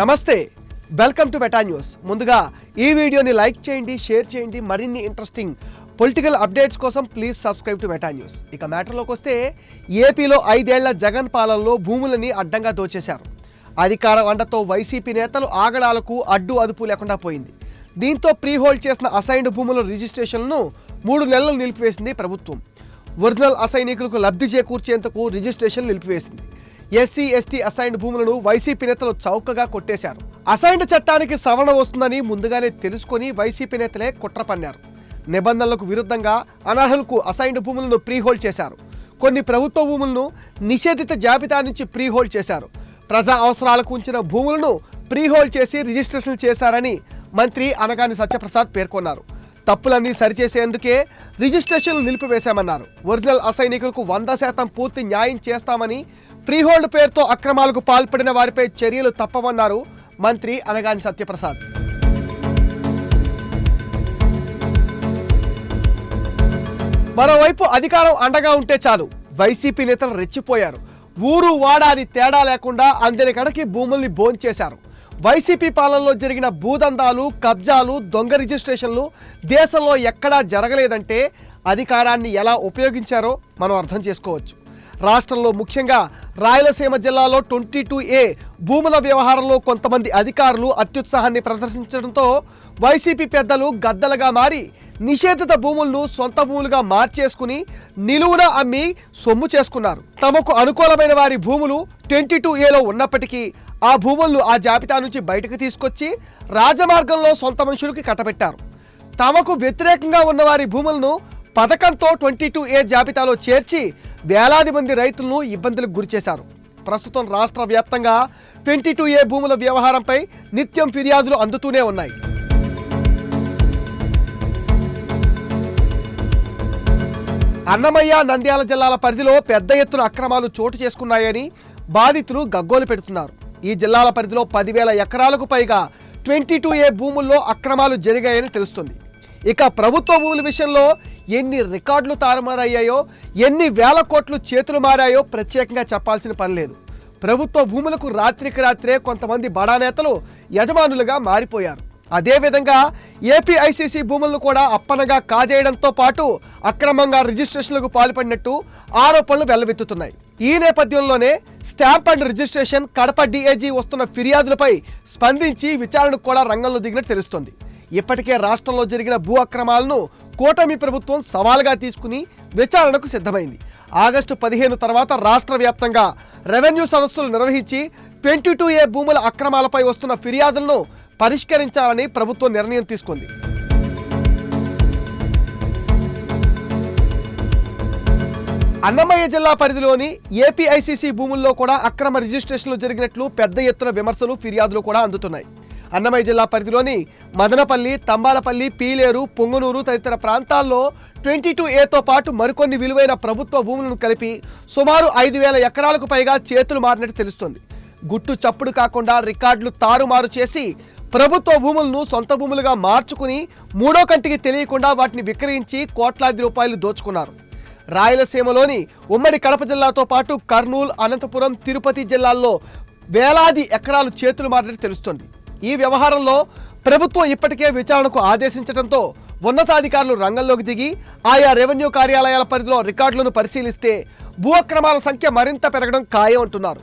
నమస్తే welcome to Meta news. ముందుగా ఈ వీడియోని లైక్ చేయండి షేర్ చేయండి మరిన్ని ఇంట్రెస్టింగ్ పొలిటికల్ అప్డేట్స్ కోసం please subscribe to Meta News. ఇక మ్యాటర్లోకి వస్తే ఏపీలో ఐదేళ్ళ జగన్ పాలనలో భూములని అడ్డంగా దోచేశారు. అధికార వండతో వైసీపీ నేతలు ఆగడాలకు అడ్డు అదుపు లేకుండా పోయింది. దీంతో ప్రీ హోల్డ్ చేసిన అసైన్డ్ భూముల రిజిస్ట్రేషన్ను మూడు నెలలు నిలిపివేసింది ప్రభుత్వం. ఒరిజినల్ అసైనికులకు లబ్ధి చేకూర్చేందుకు రిజిస్ట్రేషన్ నిలిపివేసింది. ఎస్సీ ఎస్టీ అసైన్డ్ భూములను వైసీపీ నేతలు చౌకగా కొట్టేశారు. అసైన్డ్ చట్టానికి సవరణ వస్తుందని ముందుగానే తెలుసుకొని వైసీపీ నేతలే కుట్ర పన్నారు. నిబంధనలకు విరుద్ధంగా అనర్హులకు అసైన్డ్ భూములను ప్రీహోల్డ్ చేశారు. కొన్ని ప్రభుత్వ భూములను నిషేధిత జాబితా నుంచి ప్రీహోల్డ్ చేశారు. ప్రజా అవసరాలకు ఉంచిన భూములను ప్రీహోల్డ్ చేసి రిజిస్ట్రేషన్ చేశారని మంత్రి అనగాని సత్యప్రసాద్ పేర్కొన్నారు. తప్పులన్నీ సరిచేసేందుకే రిజిస్ట్రేషన్లు నిలిపివేశామన్నారు. ఒరిజినల్ అసైనికులకు వంద శాతం పూర్తి న్యాయం చేస్తామని ప్రీహోల్డ్ పేరుతో అక్రమాలకు పాల్పడిన వారిపై చర్యలు తప్పవన్నారు మంత్రి అనగాని సత్యప్రసాద్. మరోవైపు అధికారం అండగా ఉంటే చాలు వైసీపీ నేతలు రెచ్చిపోయారు. ఊరు వాడాది తేడా లేకుండా అందరి కడకి భూముల్ని భోంచేశారు. వైసీపీ పాలనలో జరిగిన భూదందాలు కబ్జాలు దొంగ రిజిస్ట్రేషన్లు దేశంలో ఎక్కడా జరగలేదంటే అధికారాన్ని ఎలా ఉపయోగించారో మనం అర్థం చేసుకోవచ్చు. రాష్ట్రంలో ముఖ్యంగా రాయలసీమ జిల్లాలో ట్వంటీ టూ ఏ భూముల వ్యవహారంలో కొంతమంది అధికారులు అత్యుత్సాహాన్ని ప్రదర్శించడంతో వైసీపీ పెద్దలు గద్దలుగా మారి నిషేధిత భూములను సొంత భూములుగా మార్చేసుకుని నిలువున అమ్మి సొమ్ము చేసుకున్నారు. తమకు అనుకూలమైన వారి భూములు ట్వంటీ టూ ఏలో ఉన్నప్పటికీ ఆ భూములను ఆ జాబితా నుంచి బయటకు తీసుకొచ్చి రాజమార్గంలో సొంత మనుషులకి కట్టబెట్టారు. తమకు వ్యతిరేకంగా ఉన్న వారి భూములను పథకంతో ట్వంటీ టూ ఏ జాబితాలో చేర్చి వేలాది మంది రైతులను ఇబ్బందులకు గురిచేశారు ప్రస్తుతం రాష్ట్ర వ్యాప్తంగా ట్వంటీ టూ ఏ భూముల వ్యవహారంపై నిత్యం ఫిర్యాదులు అందుతూనే ఉన్నాయి. అన్నమయ్య నంద్యాల జిల్లాల పరిధిలో పెద్ద ఎత్తున అక్రమాలు చోటు చేసుకున్నాయని బాధితులు గగ్గోలు పెడుతున్నారు. ఈ జిల్లాల పరిధిలో పదివేల ఎకరాలకు పైగా ట్వంటీ టూ ఏ భూముల్లో అక్రమాలు జరిగాయని తెలుస్తుంది. ఇక ప్రభుత్వ భూముల విషయంలో ఎన్ని రికార్డులు తారుమారయ్యాయో ఎన్ని వేల కోట్లు చేతులు మారాయో ప్రత్యేకంగా చెప్పాల్సిన పని లేదు. ప్రభుత్వ భూములకు రాత్రికి రాత్రే కొంతమంది బడా నేతలు యజమానులుగా మారిపోయారు. అదేవిధంగా ఏపీఐసీసీ భూములను కూడా అప్పనగా కాజేయడంతో పాటు అక్రమంగా రిజిస్ట్రేషన్లకు పాల్పడినట్టు ఆరోపణలు వెల్లవెత్తుతున్నాయి. ఈ నేపథ్యంలోనే stamp and registration Kadapa DIG వస్తున్న ఫిర్యాదులపై స్పందించి విచారణకు కూడా రంగంలో దిగినట్టు తెలుస్తోంది. ఇప్పటికే రాష్ట్రంలో జరిగిన భూ అక్రమాలను కూటమి ప్రభుత్వం సవాల్గా తీసుకుని విచారణకు సిద్ధమైంది. ఆగస్టు పదిహేను తర్వాత రాష్ట్ర వ్యాప్తంగా రెవెన్యూ సదస్సులు నిర్వహించి ట్వంటీ టూ ఏ భూముల అక్రమాలపై వస్తున్న ఫిర్యాదులను పరిష్కరించాలని ప్రభుత్వం నిర్ణయం తీసుకుంది. అన్నమయ్య జిల్లా పరిధిలోని ఏపీఐసీసీ భూముల్లో కూడా అక్రమ రిజిస్ట్రేషన్లు జరిగినట్లు పెద్ద ఎత్తున విమర్శలు ఫిర్యాదులు కూడా అందుతున్నాయి. అన్నమయ్య జిల్లా పరిధిలోని మదనపల్లి తంబాలపల్లి పీలేరు పొంగనూరు తదితర ప్రాంతాల్లో ట్వంటీ టూ ఏతో పాటు మరికొన్ని విలువైన ప్రభుత్వ భూములను కలిపి సుమారు ఐదు వేల ఎకరాలకు పైగా చేతులు మారినట్టు తెలుస్తోంది. గుట్టు చప్పుడు కాకుండా రికార్డులు తారుమారు చేసి ప్రభుత్వ భూములను సొంత భూములుగా మార్చుకుని మూడో కంటికి తెలియకుండా వాటిని విక్రయించి కోట్లాది రూపాయలు దోచుకున్నారు. రాయలసీమలోని ఉమ్మడి కడప జిల్లాతో పాటు కర్నూలు అనంతపురం తిరుపతి జిల్లాల్లో వేలాది ఎకరాలు చేతులు మారినట్టు తెలుస్తోంది. ఈ వ్యవహారంలో ప్రభుత్వం ఇప్పటికే విచారణకు ఆదేశించడంతో ఉన్నతాధికారులు రంగంలోకి దిగి ఆయా రెవెన్యూ కార్యాలయాల పరిధిలో రికార్డులను పరిశీలిస్తే భూ అక్రమాల సంఖ్య మరింత పెరగడం ఖాయం అంటున్నారు